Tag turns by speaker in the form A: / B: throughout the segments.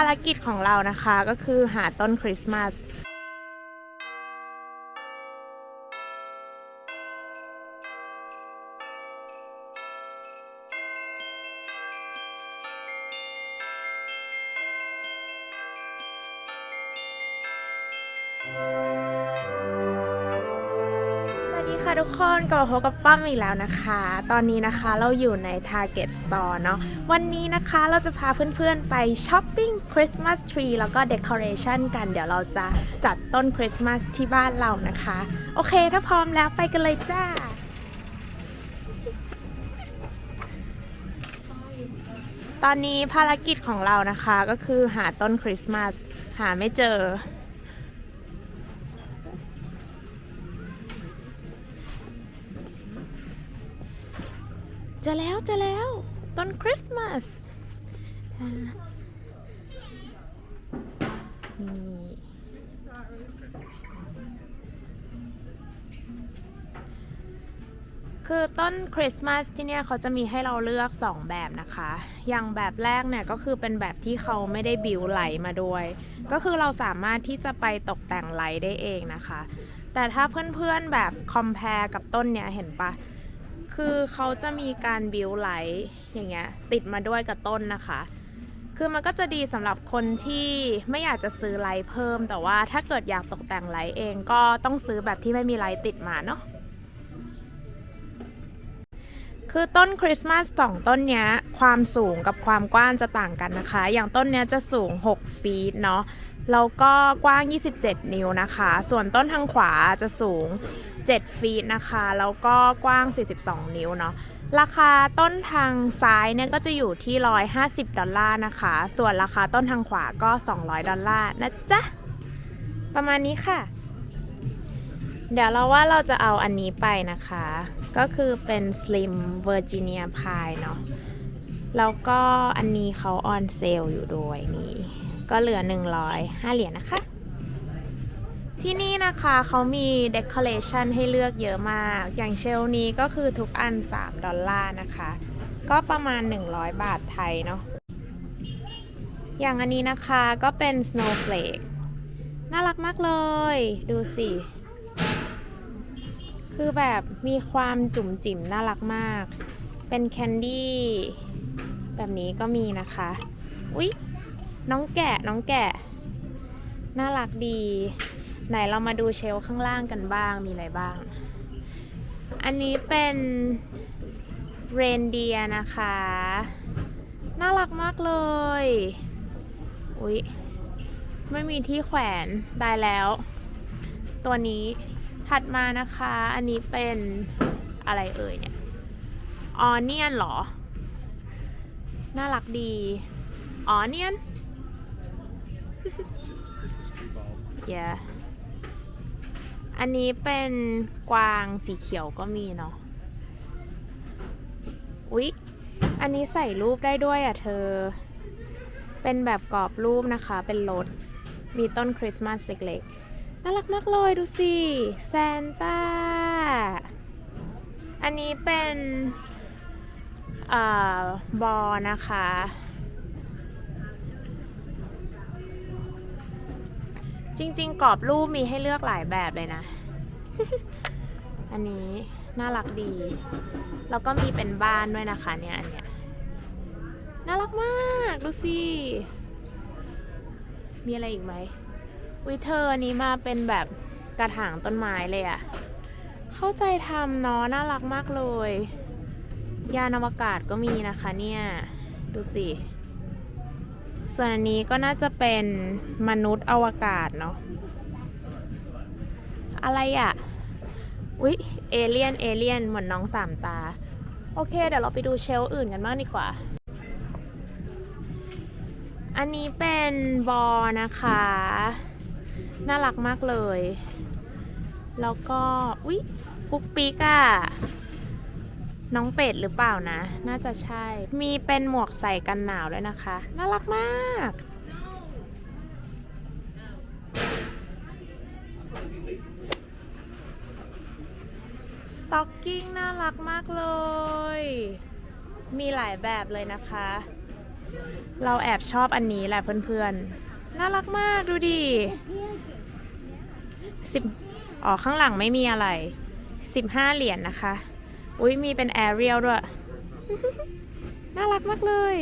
A: ารกิจของเรานะคะก็คือหาต้นคริสต์มาส กคนกลับพบกับป้อมอีกแล้วนะคะ ตอนนี้นะคะเราอยู่ใน Target Store เนาะ วันนี้นะคะเราจะพาเพื่อนๆไปช้อปปิ้งคริสต์มาสทรีแล้วก็เด o อเรชันกัน เดี๋ยวเราจะจัดต้นคริสต์มาสที่บ้านเรานะคะ โอเค ถ้าพร้อมแล้วไปกันเลยจ้า ตอนนี้ภารกิจของเรานะคะก็คือหาต้นคริสต์มาสหาไม่เจอ จะแล้วจะแล้วต้นคริสต์มาสนี่คือต้นคริสต์มาสที่เนี่ยเขาจะมีให้เราเลือก 2 แบบนะคะ อย่างแบบแรกเนี่ยก็คือเป็นแบบที่เขาไม่ได้บิวไหลมาด้วย ก็คือเราสามารถที่จะไปตกแต่งไหลได้เองนะคะ แต่ถ้าเพื่อนๆแบบคอม p a r e กับต้นเนี่ยเห็นปะ คือเขาจะมีการบิวไลท์อย่างเงี้ยติดมาด้วยกับต้นนะคะ คือมันก็จะดีสำหรับคนที่ไม่อยากจะซื้อไลท์เพิ่ม แต่ว่าถ้าเกิดอยากตกแต่งไลท์เองก็ต้องซื้อแบบที่ไม่มีไลท์ติดมาเนาะคือต้นคริสต์มาสสองต้นเนี้ยความสูงกับความกว้างจะต่างกันนะคะ อย่างต้นเนี้ยจะสูง 6 ฟีตเนาะ แล้วก็กว้าง 27 นิ้วนะคะ ส่วนต้นทางขวาจะสูง 7 ฟีตนะคะ แล้วก็กว้าง 42 นิ้วเนาะ ราคาต้นทางซ้ายเนี่ยก็จะอยู่ที่ 150 ดอลลาร์นะคะ ส่วนราคาต้นทางขวาก็ 200 ดอลลาร์นะจ๊ะ ประมาณนี้ค่ะ เดี๋ยวเราว่าเราจะเอาอันนี้ไปนะคะ ก็คือเป็น Slim Virginia Pie เนาะ แล้วก็อันนี้เขาออนเซลอยู่ด้วยนี่ ก็เหลือ 105 เหรียญนะคะ ที่นี่นะคะเขามี decoration ให้เลือกเยอะมาก อย่างเชลนี้ก็คือทุกอัน 3 ดอลลาร์นะคะ ก็ประมาณ 100 บาทไทยเนาะอย่างอันนี้นะคะก็เป็น snowflake น่ารักมากเลย ดูสิ คือแบบมีความจุ๋มจิ๋มน่ารักมาก เป็นแคนดี้แบบนี้ก็มีนะคะ อุ๊ย น้องแกะน้องแกะ น่ารักดี ไหนเรามาดูเชลข้างล่างกันบ้างมีอะไรบ้าง อันนี้เป็นเรนเดียนะคะ น่ารักมากเลย อุ๊ย ไม่มีที่แขวนได้แล้ว ตัวนี้ถัดมานะคะ อันนี้เป็นอะไรเอ่ยเนี่ย ออเนียนเหรอ น่ารักดี ออเนียน yeah อันนี้เป็นกวางสีเขียวก็มีเนาะ อุ๊ย อันนี้ใส่รูปได้ด้วยอะเธอ เป็นแบบกรอบรูปนะคะ เป็นรถ มีต้นคริสต์มาสเล็กๆ น่ารักมากเลยดูสิ แซนต้า อันนี้เป็นอ่าบอนะคะ จริง ๆ กรอบรูปมีให้เลือกหลายแบบเลยนะ อันนี้น่ารักดี แล้วก็มีเป็นบ้านด้วยนะคะเนี่ยอันเนี้ยน่ารักมากดูสิมีอะไรอีกไหมวิเธออันนี้มาเป็นแบบกระถางต้นไม้เลยอะเข้าใจทำเนาะน่ารักมากเลย ยานอวกาศก็มีนะคะเนี่ย ดูสิ ส่วนอันนี้ก็น่าจะเป็นมนุษย์อวกาศเนาะ อะไรอะอุ๊ย เอเลียน เอเลียน เหมือนน้องสามตา โอเค เดี๋ยวเราไปดูเชลฟ์อื่นกันบ้างดีกว่า อันนี้เป็นบอนะคะ น่ารักมากเลย แล้วก็ อุ๊ยปุ๊กปิ๊กอะ น้องเป็ดหรือเปล่านะ น่าจะใช่ มีเป็นหมวกใส่กันหนาวด้วยนะคะ น่ารักมาก สต็อกกิ้งน่ารักมากเลย มีหลายแบบเลยนะคะ เราแอบชอบอันนี้แหละเพื่อนๆ น่ารักมากดูดิสิบอ๋อข้างหลังไม่มีอะไรสิบห้าเหรียญนนะคะ อุ้ยมีเป็นแอเรียลด้วย น่ารักมากเลย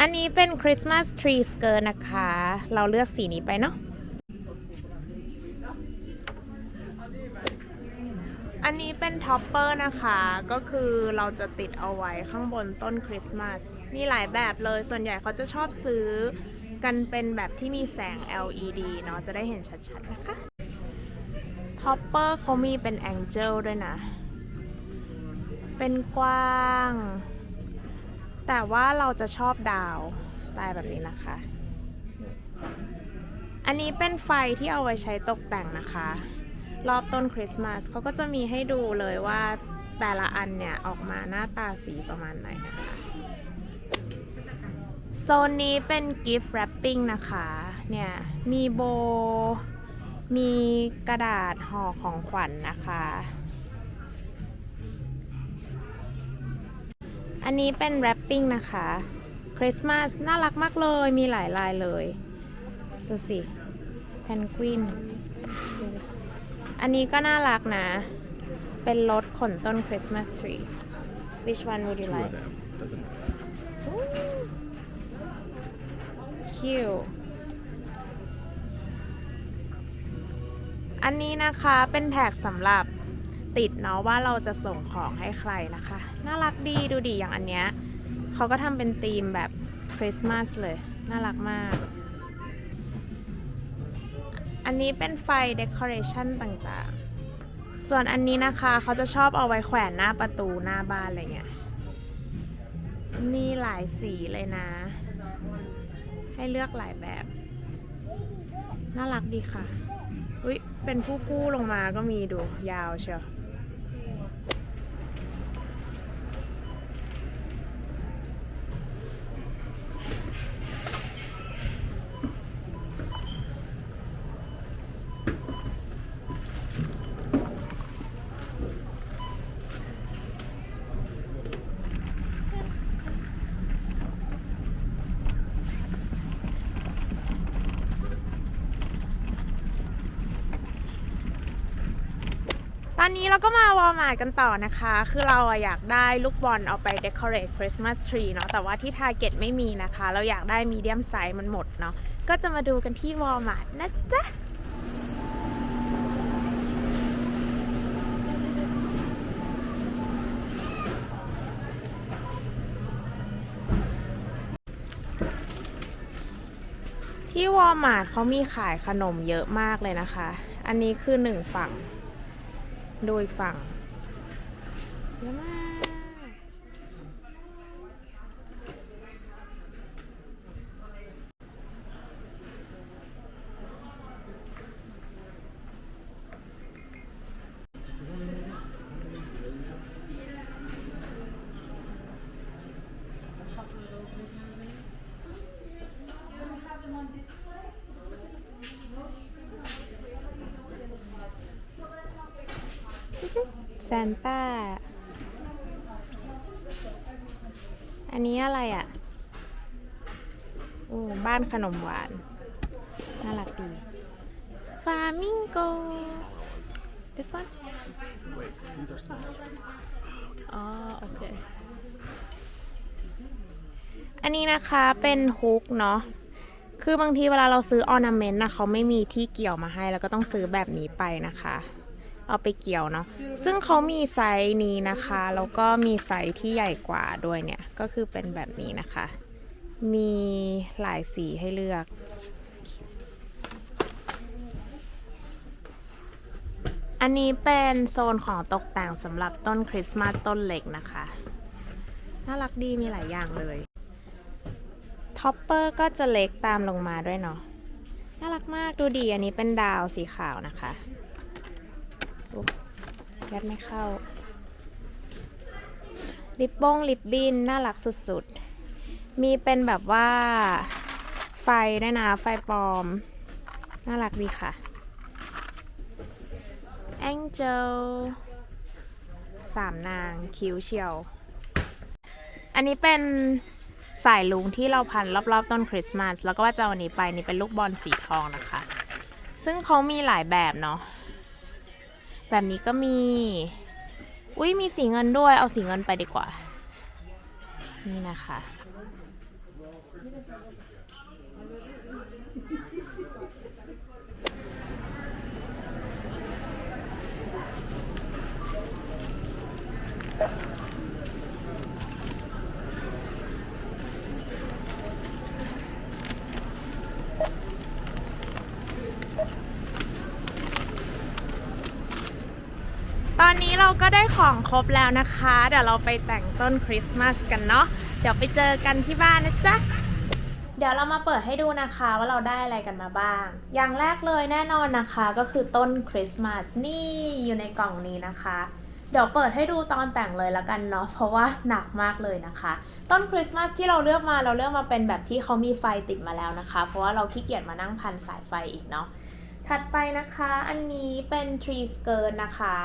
A: อันนี้เป็นคริสต์มาสทรีสเกิร์นะคะ เราเลือกสีนี้ไปเนาะอันนี้เป็นท็อปเปอร์นะคะ ก็คือเราจะติดเอาไว้ข้างบนต้นคริสต์มาส มีหลายแบบเลย ส่วนใหญ่เขาจะชอบซื้อกันเป็นแบบที่มีแสง LED เนาะ จะได้เห็นชัดๆนะคะ ท็อปเปอร์เขามีเป็นแองเจิลด้วยนะ เป็นกว้าง แต่ว่าเราจะชอบดาว สไตล์แบบนี้นะคะ อันนี้เป็นไฟที่เอาไว้ใช้ตกแต่งนะคะ รอบต้นคริสต์มาสเขาก็จะมีให้ดูเลยว่าแต่ละอันเนี่ย ออกมาหน้าตาสีประมาณไหนนะคะ โซนนี้เป็นกิฟต์ r รปปิ้งนะคะ เนี่ย มีโบ มีกระดาษห่อของขวัญนนะคะ อันนี้เป็น wrapping นะคะ คริสต์มาสน่ารักมากเลย มีหลายลายเลย ดูสิ แพนกวิน อันนี้ก็น่ารักนะ เป็นรถขนต้นคริสต์มาสทรี Which one would you
B: Two of
A: like
B: them. Doesn't matter.
A: Cute อันนี้นะคะเป็นแท็กสำหรับติดเนาะว่าเราจะส่งของให้ใครนะคะ น่ารักดีดูดีอย่างอันเนี้ยเขาก็ทำเป็นธีมแบบคริสต์มาสเลย น่ารักมาก อันนี้เป็นไฟเดคอเรชันต่างๆ ส่วนอันนี้นะคะเขาจะชอบเอาไว้แขวนหน้าประตูหน้าบ้านอะไรเงี้ยมีหลายสีเลยนะ ให้เลือกหลายแบบ น่ารักดีค่ะ อุ้ยเป็นผู้ๆลงมาก็มีดูยาวเชียว ตอนนี้เราก็มาวอลมาร์ทกันต่อนะคะ คือเราอยากได้ลูกบอลเอาไป decorate Christmas tree เนาะ แต่ว่าที่ Target ไม่มีนะคะ เราอยากได้ medium size มันหมดเนาะ ก็จะมาดูกันที่วอลมาร์ทนะจ๊ะที่วอลมาร์ทเขามีขายขนมเยอะมากเลยนะคะ อันนี้คือหนึ่งฝั่ง ดูอีกฝั่งเยอะมาก ซานต้า อันนี้อะไรอะ โอ้ บ้านขนมหวาน น่ารักดี ฟามิงโก this one
B: Wait, these are small.
A: อ๋อโอเค อันนี้นะคะเป็นฮุกเนาะคือบางทีเวลาเราซื้อออร์นาเมนต์นะเขาไม่มีที่เกี่ยวมาให้ แล้วก็ต้องซื้อแบบนี้ไปนะคะ เอาไปเกี่ยวเนาะซึ่งเขามีไซส์นี้นะคะ แล้วก็มีไซส์ที่ใหญ่กว่าด้วยเนี่ย ก็คือเป็นแบบนี้นะคะ มีหลายสีให้เลือกอันนี้เป็นโซนของตกแต่งสำหรับต้นคริสต์มาสต้นเล็กนะคะ น่ารักดีมีหลายอย่างเลย ท็อปเปอร์ก็จะเล็กตามลงมาด้วยเนาะ น่ารักมากดูดีอันนี้เป็นดาวสีขาวนะคะ ยัดไม่เข้า ลิปบงลิปบินน่ารักสุดๆ มีเป็นแบบว่าไฟด้วยนะไฟปลอม น่ารักดีค่ะ Angel สามนางคิ้วเชียว อันนี้เป็นสายลุงที่เราพันรอบๆต้นคริสต์มาส แล้วก็ว่าจะเอาอันนี้ไปนี่เป็นลูกบอลสีทองนะคะ ซึ่งเขามีหลายแบบเนาะ แบบนี้ก็มี อุ้ยมีสีเงินด้วย เอาสีเงินไปดีกว่า นี่นะคะ ตอนนี้เราก็ได้ของครบแล้วนะคะ เดี๋ยวเราไปแต่งต้นคริสต์มาสกันเนาะเดี๋ยวไปเจอกันที่บ้านนะจ๊ะเดี๋ยวเรามาเปิดให้ดูนะคะว่าเราได้อะไรกันมาบ้าง อย่างแรกเลยแน่นอนนะคะก็คือต้นคริสต์มาสนี่อยู่ในกล่องนี้นะคะเดี๋ยวเปิดให้ดูตอนแต่งเลยแล้วกันเนาะเพราะว่าหนักมากเลยนะคะ ต้นคริสต์มาสที่เราเลือกมาเราเลือกมาเป็นแบบที่เขามีไฟติดมาแล้วนะคะ เพราะว่าเราขี้เกียจมานั่งพันสายไฟอีกเนาะถัดไปนะคะ อันนี้เป็น tree skirt นะคะ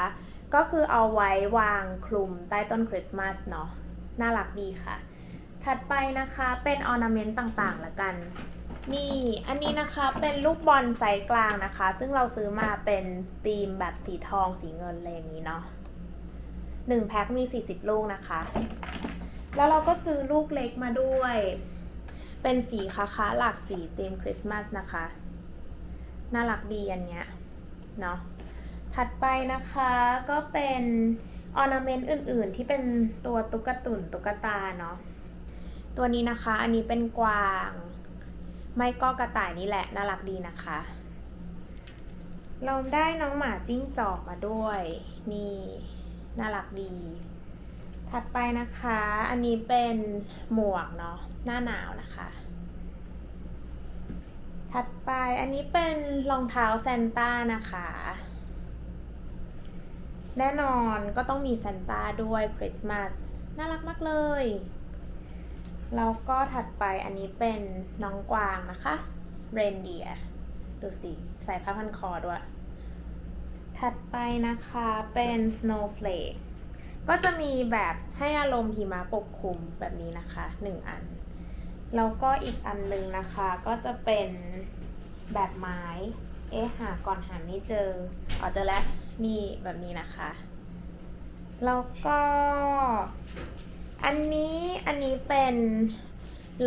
A: ก็คือเอาไว้วางคลุมใต้ต้นคริสต์มาสเนาะน่ารักดีค่ะ ถัดไปนะคะเป็นออร์นาเมนต์ต่างๆละกัน นี่อันนี้นะคะเป็นลูกบอลไซส์กลางนะคะ ซึ่งเราซื้อมาเป็นธีมแบบสีทองสีเงินอะไรอย่างนี้เนาะหนึ่งแพ็คมี 40 ลูกนะคะ แล้วเราก็ซื้อลูกเล็กมาด้วย เป็นสีค้าหลากสีธีมคริสต์มาสนะคะ น่ารักดีอันเนี้ยเนาะ ถัดไปนะคะก็เป็นออร์นาเมนต์อื่นๆ ที่เป็นตัวตุ๊กตุนตุ๊กตาเนาะตัวนี้นะคะอันนี้เป็นกวาง ไม่ก็กระต่ายนี่แหละ น่ารักดีนะคะ เราได้น้องหมาจิ้งจอกมาด้วย นี่ น่ารักดี ถัดไปนะคะ อันนี้เป็นหมวกเนาะหน้าหนาวนะคะ ถัดไปอันนี้เป็นรองเท้าแซนต้านะคะ แน่นอนก็ต้องมีแซนต้าด้วยคริสต์มาสน่ารักมากเลย แล้วก็ถัดไปอันนี้เป็นน้องกวางนะคะเรนเดียดูสิ ใส่ผ้าพันคอด้วย ถัดไปนะคะเป็น snowflake ก็จะมีแบบให้อารมณ์หิมะปกคลุมแบบนี้นะคะหนึ่งอัน แล้วก็อีกอันหนึงนะคะก็จะเป็นแบบไม้ เอ๊ะหาก่อนหาไม่เจออ๋อเจอแล้ว นี่แบบนี้นะคะ แล้วก็ อันนี้อันนี้เป็น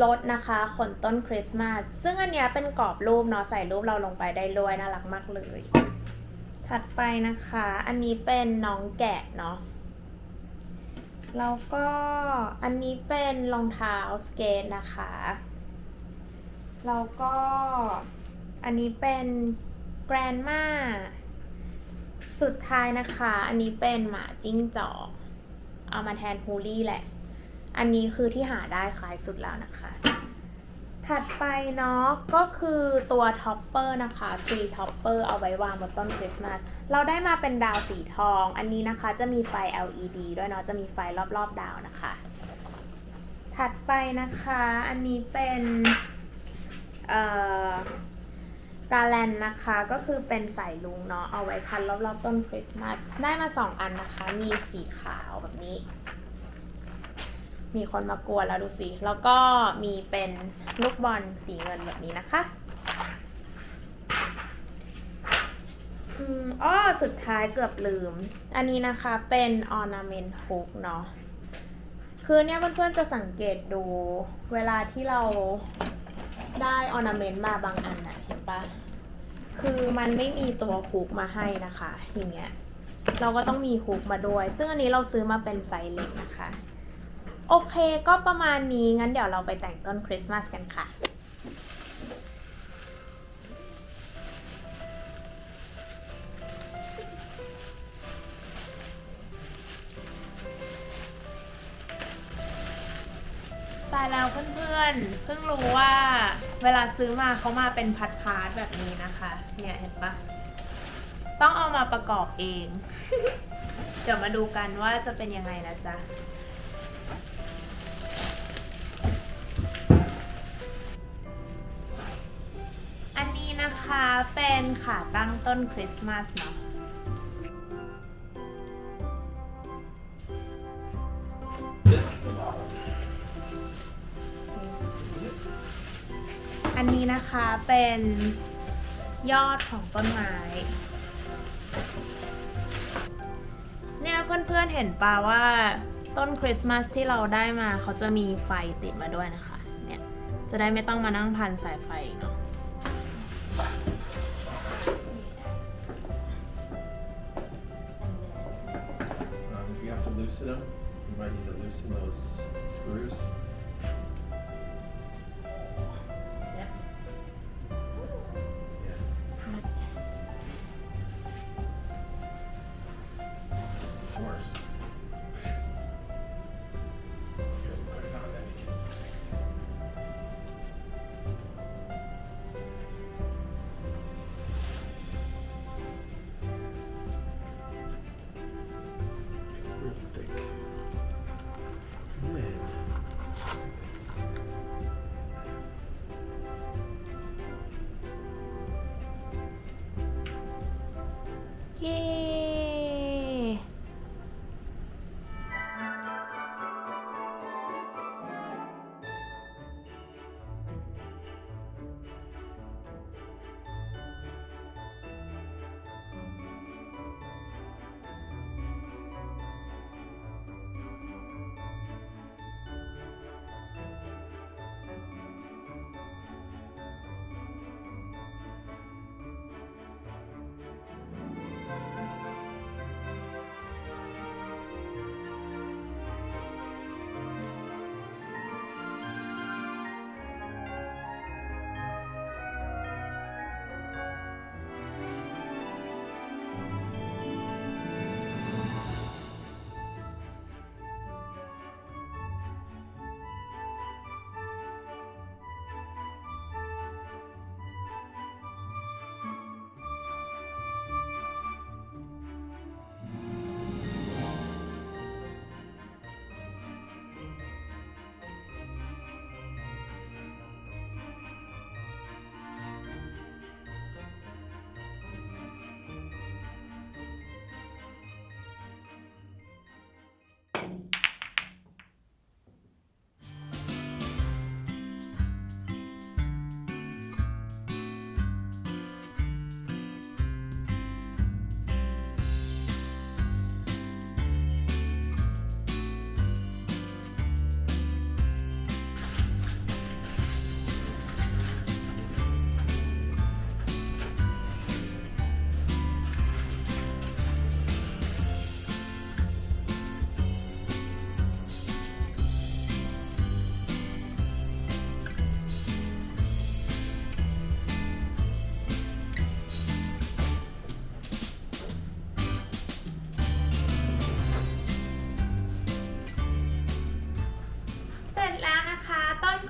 A: รถนะคะขนต้นคริสต์มาส ซึ่งอันเนี้ยเป็นกรอบรูปเนาะใส่รูปเราลงไปได้ด้วยน่ารักมากเลย ถัดไปนะคะ อันนี้เป็นน้องแกะเนาะแล้วก็อันนี้เป็นรองเท้าสเกตนะคะ แล้วก็อันนี้เป็นแกรนมา สุดท้ายนะคะ อันนี้เป็นหมาจิ้งจอกเอามาแทนฮูลี่แหละ อันนี้คือที่หาได้คล้ายสุดแล้วนะคะ ถัดไปเนาะก็คือตัวท็อปเปอร์นะคะฟรีท็อปเปอร์เอาไว้วางบนต้นคริสต์มาส เราได้มาเป็นดาวสีทอง อันนี้นะคะจะมีไฟ LED ด้วยเนาะ จะมีไฟรอบๆดาวนะคะ ถัดไปนะคะ อันนี้เป็น เอ่อ กาแลนนะคะก็คือเป็นสายลุงเนาะเอาไว้พันรอบๆต้นคริสต์มาสได้มาสองอันนะคะ มีสีขาวแบบนี้ มีคนมากวนแล้วดูสิ แล้วก็มีเป็นลูกบอลสีเงินแบบนี้นะคะอืมอ้อสุดท้ายเกือบลืม อันนี้นะคะเป็น ornament hook เนาะคือเนี่ยเพื่อนๆจะสังเกตดูเวลาที่เราได้ ornament มาบางอันนะ ปะคือมันไม่มีตัวฮุกมาให้นะคะ อย่างเงี้ย เราก็ต้องมีฮุกมาด้วย ซึ่งอันนี้เราซื้อมาเป็นไซส์เล็กนะคะ โอเคก็ประมาณนี้ งั้นเดี๋ยวเราไปแต่งต้นคริสต์มาสกันค่ะตายแล้วเพื่อนๆ เพิ่งรู้ว่า เวลาซื้อมาเขามาเป็นพัดพาร์ทแบบนี้นะคะ เนี่ยเห็นปะต้องเอามาประกอบเอง เดี๋ยวมาดูกันว่าจะเป็นยังไงนะจ๊ะอันนี้นะคะเป็นขาตั้งต้นคริสต์มาสเนาะ นะคะเป็นยอดของต้นไม้ เนี่ยเพื่อนๆเห็นปะว่าต้นคริสต์มาสที่เราได้มาเขาจะมีไฟติดมาด้วยนะคะ เนี่ย จะได้ไม่ต้องมานั่งพันสายไฟอีกเนาะ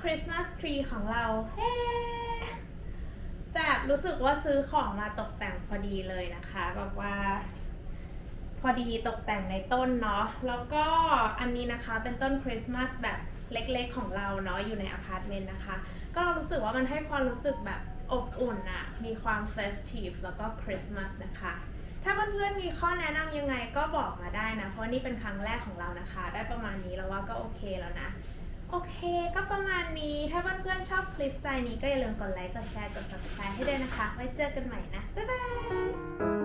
A: คริสต์มาสทรีของเราเฮ้แบบรู้สึกว่าซื้อของมาตกแต่งพอดีเลยนะคะแบบว่า พอดีตกแต่งในต้นเนาะแล้วก็อันนี้นะคะเป็นต้นคริสต์มาสแบบเล็กๆของเราเนาะอยู่ในอพาร์ตเมนต์นะคะ ก็รู้สึกว่ามันให้ความรู้สึกแบบอบอุ่นอะมีความเฟสทีฟแล้วก็คริสต์มาสนะคะ ถ้าเพื่อนๆมีข้อแนะนำยังไงก็บอกมาได้นะ เพราะนี่เป็นครั้งแรกของเรานะคะ ได้ประมาณนี้แล้วว่าก็โอเคแล้วนะ โอเค ก็ประมาณนี้ ถ้าเพื่อนๆชอบคลิปสไตล์นี้ก็อย่าลืมกดไลค์ กดแชร์ กด subscribe ให้ด้วยนะคะ ไว้เจอกันใหม่นะ บ๊ายบาย